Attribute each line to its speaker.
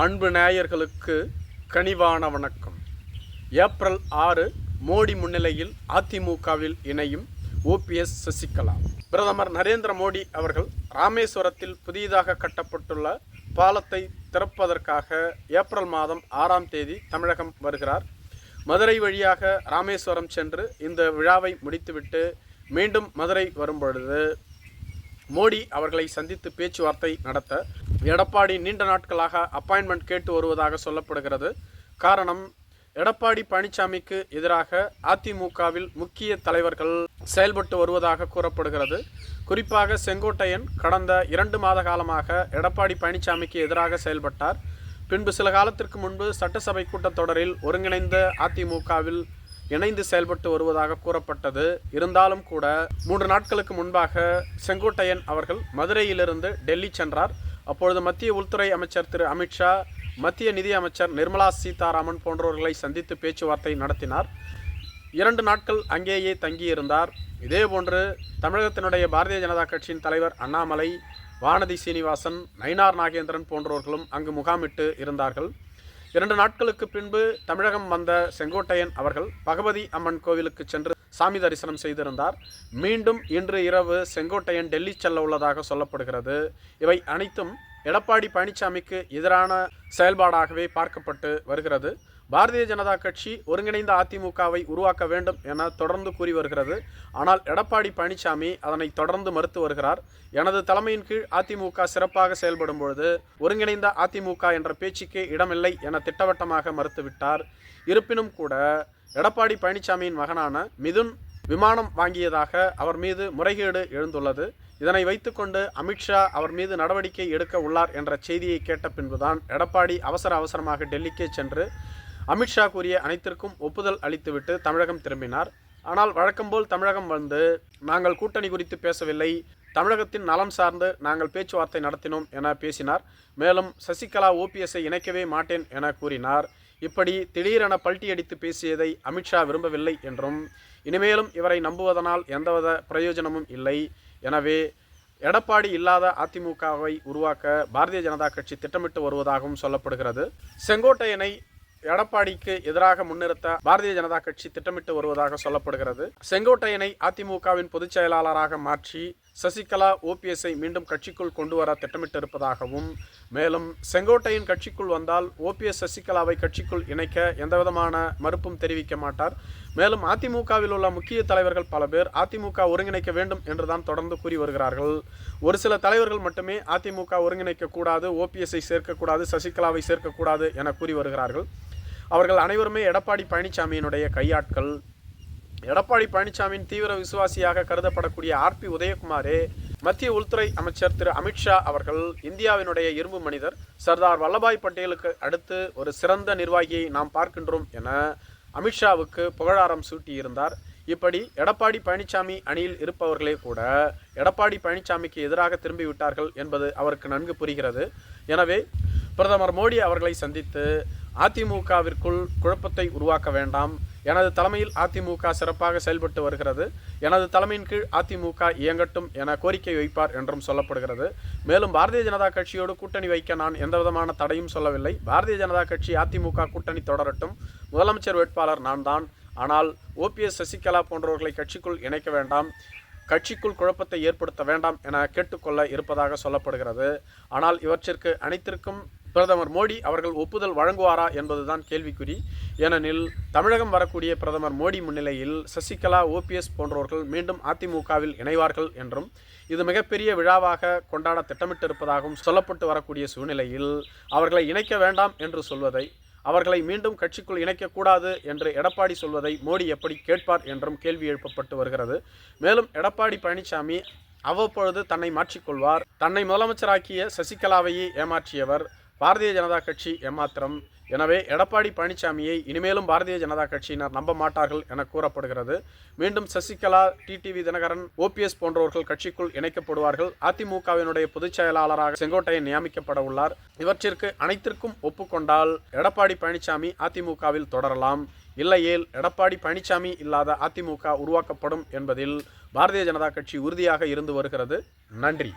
Speaker 1: அன்பு நேயர்களுக்கு கனிவான வணக்கம். ஏப்ரல் ஆறு மோடி முன்னிலையில் அதிமுகவில் இணையும் ஓபிஎஸ் சசிகலா. பிரதமர் நரேந்திர மோடி அவர்கள் ராமேஸ்வரத்தில் புதிதாக கட்டப்பட்டுள்ள பாலத்தை திறப்பதற்காக ஏப்ரல் மாதம் ஆறாம் தேதி தமிழகம் வருகிறார். மதுரை வழியாக ராமேஸ்வரம் சென்று இந்த விழாவை முடித்துவிட்டு மீண்டும் மதுரை வரும்பொழுது மோடி அவர்களை சந்தித்து பேச்சுவார்த்தை நடத்த எடப்பாடி நீண்ட நாட்களாக அப்பாயின்மெண்ட் கேட்டு வருவதாக சொல்லப்படுகிறது. காரணம் எடப்பாடி பழனிசாமிக்கு எதிராக அதிமுகவில் முக்கிய தலைவர்கள் செயல்பட்டு வருவதாக கூறப்படுகிறது. குறிப்பாக செங்கோட்டையன் கடந்த இரண்டு மாத காலமாக எடப்பாடி பழனிசாமிக்கு எதிராக செயல்பட்டார். பின்பு சில காலத்திற்கு முன்பு சட்டசபை கூட்டத்தொடரில் ஒருங்கிணைந்த அதிமுகவில் இணைந்து செயல்பட்டு வருவதாக கூறப்பட்டது. இருந்தாலும் கூட மூன்று நாட்களுக்கு முன்பாக செங்கோட்டையன் அவர்கள் மதுரையிலிருந்து டெல்லி சென்றார். அப்பொழுது மத்திய உள்துறை அமைச்சர் திரு அமித்ஷா மத்திய நிதி அமைச்சர் நிர்மலா சீதாராமன் போன்றவர்களை சந்தித்து பேச்சுவார்த்தை நடத்தினார். இரண்டு நாட்கள் அங்கேயே தங்கியிருந்தார். இதேபோன்று தமிழகத்தினுடைய பாரதிய ஜனதா கட்சியின் தலைவர் அண்ணாமலை வானதி சீனிவாசன் நயினார் நாகேந்திரன் போன்றவர்களும் அங்கு முகாமிட்டு இருந்தார்கள். இரண்டு நாட்களுக்கு பின்பு தமிழகம் வந்த செங்கோட்டையன் அவர்கள் பகவதி அம்மன் கோவிலுக்கு சென்று சாமி தரிசனம் செய்திருந்தார். மீண்டும் இன்று இரவு செங்கோட்டையன் டெல்லி செல்ல உள்ளதாக சொல்லப்படுகிறது. இவை அனைத்தும் எடப்பாடி பழனிசாமிக்கு எதிரான செயல்பாடாகவே பார்க்கப்பட்டு வருகிறது. பாரதிய ஜனதா கட்சி ஒருங்கிணைந்த அதிமுகவை உருவாக்க வேண்டும் என தொடர்ந்து கூறி வருகிறது. ஆனால் எடப்பாடி பழனிசாமி அதனை தொடர்ந்து மறுத்து வருகிறார். எனது தலைமையின் கீழ் அதிமுக சிறப்பாக செயல்படும் பொழுது ஒருங்கிணைந்த அதிமுக என்ற பேச்சுக்கே இடமில்லை என திட்டவட்டமாக மறுத்துவிட்டார் இருப்பினும் கூட எடப்பாடி பழனிசாமியின் மகனான மிதுன் விமானம் வாங்கியதாக அவர் மீது முறைகேடு எழுந்துள்ளது. இதனை வைத்துக்கொண்டு அமித்ஷா அவர் மீது நடவடிக்கை எடுக்க உள்ளார் என்ற செய்தியை கேட்ட பின்புதான் எடப்பாடி அவசர அவசரமாக டெல்லிக்கே சென்று அமித்ஷா கூறிய அனைத்திற்கும் ஒப்புதல் அளித்துவிட்டு தமிழகம் திரும்பினார். ஆனால் வழக்கம்போல் தமிழகம் வந்து நாங்கள் கூட்டணி குறித்து பேசவில்லை. தமிழகத்தின் நலம் சார்ந்து நாங்கள் பேச்சுவார்த்தை நடத்தினோம் என பேசினார். மேலும் சசிகலா ஓபிஎஸ்ஐ இணைக்கவே மாட்டேன் என கூறினார். இப்படி திடீரென பல்ட்டியடித்து பேசியதை அமித்ஷா விரும்பவில்லை என்றும் இனிமேலும் இவரை நம்புவதனால் எந்தவித பிரயோஜனமும் இல்லை. எனவே எடப்பாடி இல்லாத அதிமுகவை உருவாக்க பாரதிய ஜனதா கட்சி திட்டமிட்டு வருவதாகவும் சொல்லப்படுகிறது. செங்கோட்டையனை எடப்பாடிக்கு எதிராக முன்னிறுத்த பாரதிய ஜனதா கட்சி திட்டமிட்டு வருவதாக சொல்லப்படுகிறது. செங்கோட்டையனை அதிமுகவின் பொதுச் செயலாளராக மாற்றி சசிகலா ஓபிஎஸ்ஐ மீண்டும் கட்சிக்குள் கொண்டு வர திட்டமிட்டு இருப்பதாகவும் மேலும் செங்கோட்டையின் கட்சிக்குள் வந்தால் ஓபிஎஸ் சசிகலாவை கட்சிக்குள் இணைக்க எந்தவிதமான மறுப்பும் தெரிவிக்க மாட்டார். மேலும் அதிமுகவில் உள்ள முக்கிய தலைவர்கள் பல பேர் அதிமுக ஒருங்கிணைக்க வேண்டும் என்றுதான் தொடர்ந்து கூறி வருகிறார்கள். ஒரு சில தலைவர்கள் மட்டுமே அதிமுக ஒருங்கிணைக்க கூடாது ஓபிஎஸ்ஐ சேர்க்கக்கூடாது சசிகலாவை சேர்க்கக்கூடாது என கூறி வருகிறார்கள். அவர்கள் அனைவருமே எடப்பாடி பழனிசாமியினுடைய கையாட்கள். எடப்பாடி பழனிசாமியின் தீவிர விசுவாசியாக கருதப்படக்கூடிய ஆர்பி உதயகுமாரே மத்திய உள்துறை அமைச்சர் திரு அமித்ஷா அவர்கள் இந்தியாவினுடைய இரும்பு மனிதர். சர்தார் வல்லபாய் பட்டேலுக்கு அடுத்து ஒரு சிறந்த நிர்வாகியை நாம் பார்க்கின்றோம் என அமித்ஷாவுக்கு புகழாரம் சூட்டியிருந்தார். இப்படி எடப்பாடி பழனிசாமி அணியில் இருப்பவர்களே கூட எடப்பாடி பழனிசாமிக்கு எதிராக திரும்பிவிட்டார்கள் என்பது அவருக்கு நன்கு புரிகிறது. எனவே பிரதமர் மோடி அவர்களை சந்தித்து அதிமுகவிற்குள் குழப்பத்தை உருவாக்க வேண்டாம். எனது தலைமையில் அதிமுக சிறப்பாக செயல்பட்டு வருகிறது. எனது தலைமையின் கீழ் அதிமுக இயங்கட்டும் என கோரிக்கை வைப்பார் என்றும் சொல்லப்படுகிறது. மேலும் பாரதிய ஜனதா கட்சியோடு கூட்டணி வைக்க நான் எந்தவிதமான தடையும் சொல்லவில்லை. பாரதிய ஜனதா கட்சி அதிமுக கூட்டணி தொடரட்டும். முதலமைச்சர் வேட்பாளர் நான் தான். ஆனால் ஓபிஎஸ் சசிகலா போன்றவர்களை கட்சிக்குள் இணைக்க வேண்டாம். கட்சிக்குள் குழப்பத்தை ஏற்படுத்த வேண்டாம் என கேட்டுக்கொள்ள இருப்பதாக சொல்லப்படுகிறது. ஆனால் இவற்றிற்கு அனைத்திற்கும் பிரதமர் மோடி அவர்கள் ஒப்புதல் வழங்குவாரா என்பதுதான் கேள்விக்குறி. ஏனெனில் தமிழகம் வரக்கூடிய பிரதமர் மோடி முன்னிலையில் சசிகலா ஓபிஎஸ் போன்றவர்கள் மீண்டும் அதிமுகவில் இணைவார்கள் என்றும் இது மிகப்பெரிய விழாவாக கொண்டாட திட்டமிட்டிருப்பதாகவும் சொல்லப்பட்டு வரக்கூடிய சூழ்நிலையில் அவர்களை இணைக்க வேண்டாம் என்று சொல்வதை அவர்களை மீண்டும் கட்சிக்குள் இணைக்கக்கூடாது என்று எடப்பாடி சொல்வதை மோடி எப்படி கேட்பார் என்றும் கேள்வி எழுப்பப்பட்டு வருகிறது. மேலும் எடப்பாடி பழனிசாமி அவ்வப்பொழுது தன்னை மாற்றிக்கொள்வார். தன்னை முதலமைச்சராக்கிய சசிகலாவையே ஏமாற்றியவர். பாரதிய ஜனதா கட்சி ஏமாத்திரம். எனவே எடப்பாடி பழனிசாமியை இனிமேலும் பாரதிய ஜனதா கட்சியினர் நம்ப மாட்டார்கள் என கூறப்படுகிறது. மீண்டும் சசிகலா டிடிவி தினகரன் ஓபிஎஸ் போன்றவர்கள் கட்சிக்குள் இணைக்கப்படுவார்கள். அதிமுகவினுடைய பொதுச் செயலாளராக செங்கோட்டையன் நியமிக்கப்பட உள்ளார். இவற்றிற்கு அனைத்திற்கும் ஒப்புக்கொண்டால் எடப்பாடி பழனிசாமி அதிமுகவில் தொடரலாம். இல்லையேல் எடப்பாடி பழனிசாமி இல்லாத அதிமுக உருவாக்கப்படும் என்பதில் பாரதிய ஜனதா கட்சி உறுதியாக இருந்து வருகிறது. நன்றி.